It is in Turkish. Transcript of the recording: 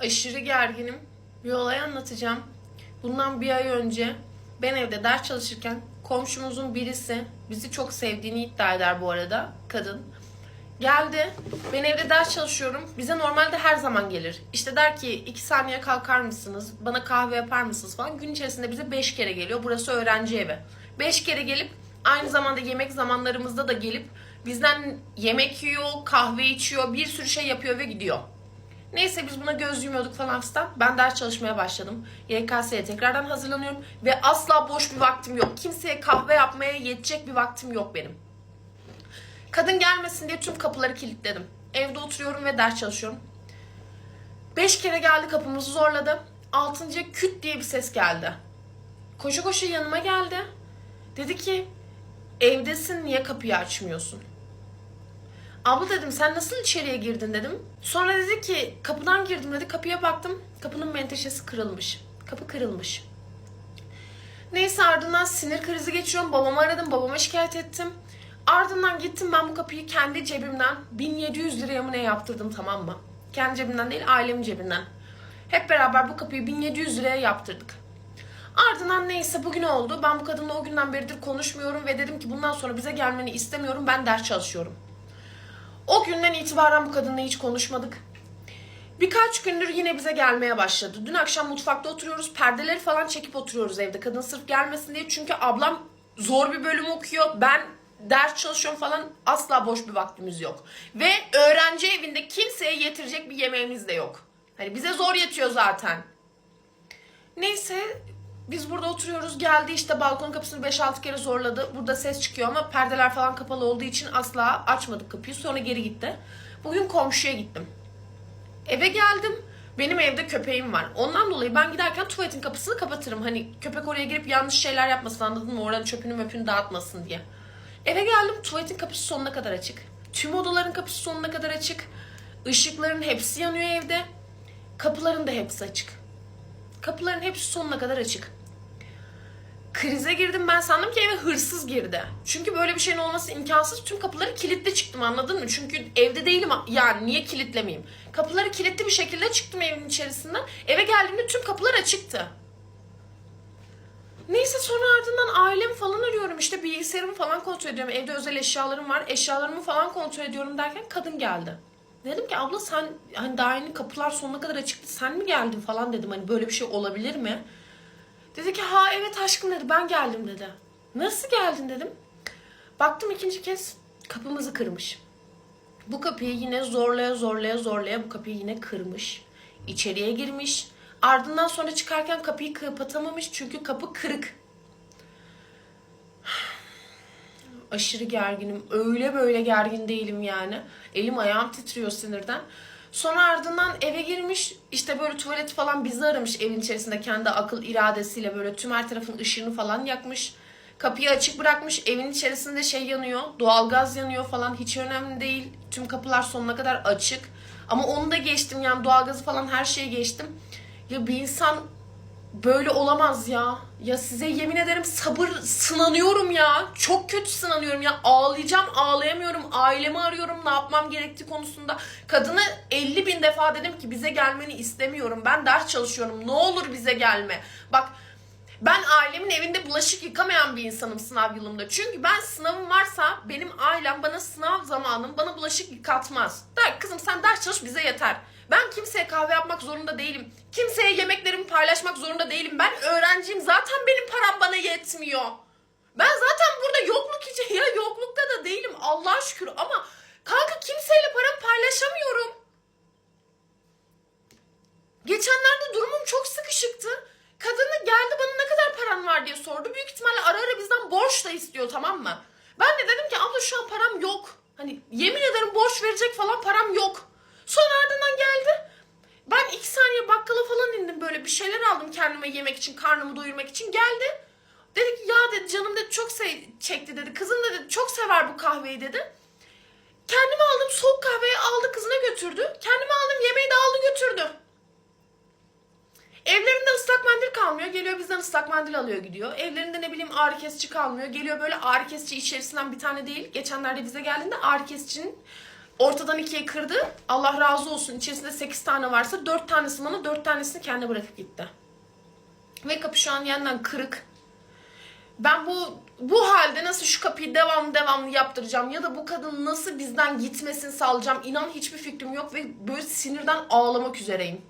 aşırı gerginim. Bir olay anlatacağım. Bundan bir ay önce ben evde ders çalışırken komşumuzun birisi bizi çok sevdiğini iddia eder bu arada kadın. Geldi. Ben evde ders çalışıyorum. Bize normalde her zaman gelir. İşte der ki iki saniye kalkar mısınız? Bana kahve yapar mısınız falan. Gün içerisinde bize beş kere geliyor. Burası öğrenci evi. Beş kere gelip aynı zamanda yemek zamanlarımızda da gelip bizden yemek yiyor, kahve içiyor, bir sürü şey yapıyor ve gidiyor. Neyse biz buna göz yumuyorduk falan fistan. Ben ders çalışmaya başladım. YKS'ye tekrardan hazırlanıyorum. Ve asla boş bir vaktim yok. Kimseye kahve yapmaya yetecek bir vaktim yok benim. Kadın gelmesin diye tüm kapıları kilitledim. Evde oturuyorum ve ders çalışıyorum. Beş kere geldi kapımızı zorladı. Altıncıya küt diye bir ses geldi. Koşu koşu yanıma geldi. Dedi ki evdesin niye kapıyı açmıyorsun? Abla dedim sen nasıl içeriye girdin dedim. Sonra dedi ki kapıdan girdim dedi kapıya baktım. Kapının menteşesi kırılmış. Kapı kırılmış. Neyse ardından sinir krizi geçiriyorum. Babamı aradım. Babama şikayet ettim. Ardından gittim ben bu kapıyı kendi cebimden 1700 liraya mı ne yaptırdım tamam mı? Kendi cebimden değil ailemin cebinden. Hep beraber bu kapıyı 1700 liraya yaptırdık. Ardından neyse bugün oldu. Ben bu kadınla o günden beridir konuşmuyorum ve dedim ki bundan sonra bize gelmeni istemiyorum. Ben ders çalışıyorum. O günden itibaren bu kadınla hiç konuşmadık. Birkaç gündür yine bize gelmeye başladı. Dün akşam mutfakta oturuyoruz. Perdeleri falan çekip oturuyoruz evde. Kadın sırf gelmesin diye. Çünkü ablam zor bir bölüm okuyor. Ben ders çalışıyorum falan. Asla boş bir vaktimiz yok. Ve öğrenci evinde kimseye yetirecek bir yemeğimiz de yok. Hani bize zor yetiyor zaten. Neyse biz burada oturuyoruz. Geldi işte balkon kapısını 5-6 kere zorladı. Burada ses çıkıyor ama perdeler falan kapalı olduğu için asla açmadık kapıyı. Sonra geri gitti. Bugün komşuya gittim. Eve geldim. Benim evde köpeğim var. Ondan dolayı ben giderken tuvaletin kapısını kapatırım. Hani köpek oraya girip yanlış şeyler yapmasın anladın mı? Oranın çöpünü möpünü dağıtmasın diye. Eve geldim tuvaletin kapısı sonuna kadar açık. Tüm odaların kapısı sonuna kadar açık. Işıkların hepsi yanıyor evde. Kapıların da hepsi açık. Kapıların hepsi sonuna kadar açık. Krize girdim ben sandım ki eve hırsız girdi. Çünkü böyle bir şeyin olması imkansız. Tüm kapıları kilitli çıktım anladın mı? Çünkü evde değilim yani niye kilitlemeyeyim? Kapıları kilitli bir şekilde çıktım evin içerisinden. Eve geldiğimde tüm kapılar açıktı. Neyse sonra ardından ailemi falan arıyorum. İşte bilgisayarımı falan kontrol ediyorum. Evde özel eşyalarım var. Eşyalarımı falan kontrol ediyorum derken kadın geldi. Dedim ki abla sen hani daha yeni kapılar sonuna kadar açıktı. Sen mi geldin falan dedim. Hani böyle bir şey olabilir mi? Dedi ki ha evet aşkım dedi ben geldim dedi. Nasıl geldin dedim. Baktım ikinci kez kapımızı kırmış. Bu kapıyı yine zorlaya zorlaya zorlaya bu kapıyı yine kırmış. İçeriye girmiş. Ardından sonra çıkarken kapıyı kapatamamış çünkü kapı kırık. Aşırı gerginim. Öyle böyle gergin değilim yani. Elim ayağım titriyor sinirden. Sonra ardından eve girmiş işte böyle tuvalet falan bizi aramış evin içerisinde kendi akıl iradesiyle böyle tüm her tarafın ışığını falan yakmış. Kapıyı açık bırakmış evin içerisinde şey yanıyor doğalgaz yanıyor falan hiç önemli değil. Tüm kapılar sonuna kadar açık. Ama onu da geçtim yani doğalgazı falan her şeyi geçtim. Ya bir insan böyle olamaz ya. Ya size yemin ederim sabır sınanıyorum ya. Çok kötü sınanıyorum ya. Ağlayacağım ağlayamıyorum. Ailemi arıyorum ne yapmam gerektiği konusunda. Kadına 50 bin defa dedim ki bize gelmeni istemiyorum. Ben ders çalışıyorum. Ne olur bize gelme. Bak ben ailemin evinde bulaşık yıkamayan bir insanım sınav yılımda. Çünkü ben sınavım varsa benim ailem bana sınav zamanım bana bulaşık yıkatmaz. Der kızım sen ders çalış bize yeter. Ben kimseye kahve yapmak zorunda değilim. Kimseye yemeklerimi paylaşmak zorunda değilim. Ben öğrenciyim. Zaten benim param bana yetmiyor. Ben zaten burada yokluk için ya yoklukta da değilim Allah'a şükür ama kanka kimseyle paramı paylaşamıyorum. Geçenlerde durumum çok sıkışıktı. Kadını geldi bana ne kadar paran var diye sordu. Büyük ihtimalle ara ara bizden borç da istiyor tamam mı? Ben de dedim ki abla şu an param yok. Hani yemin ederim borç verecek falan param yok. Sonra ardından geldi. Ben iki saniye bakkala falan indim böyle bir şeyler aldım kendime yemek için, karnımı doyurmak için. Geldi. Dedi ki ya dedi canım dedi çok se- çekti dedi. Kızım dedi çok sever bu kahveyi dedi. Kendime aldım soğuk kahveyi aldı kızına götürdü. Kendime aldım yemeği de aldı götürdü. Evlerinde kalmıyor. Geliyor bizden ıslak mendil alıyor gidiyor. Evlerinde ne bileyim ağrı kesici kalmıyor. Geliyor böyle ağrı kesici içerisinden bir tane değil. Geçenlerde bize geldiğinde ağrı kesicinin ortadan ikiye kırdı. Allah razı olsun. İçerisinde 8 tane varsa 4 tanesi bana 4 tanesini kendi bırakıp gitti. Ve kapı şu an yeniden kırık. Ben bu bu halde nasıl şu kapıyı devam devamlı yaptıracağım ya da bu kadın nasıl bizden gitmesini sağlayacağım inan hiçbir fikrim yok ve böyle sinirden ağlamak üzereyim.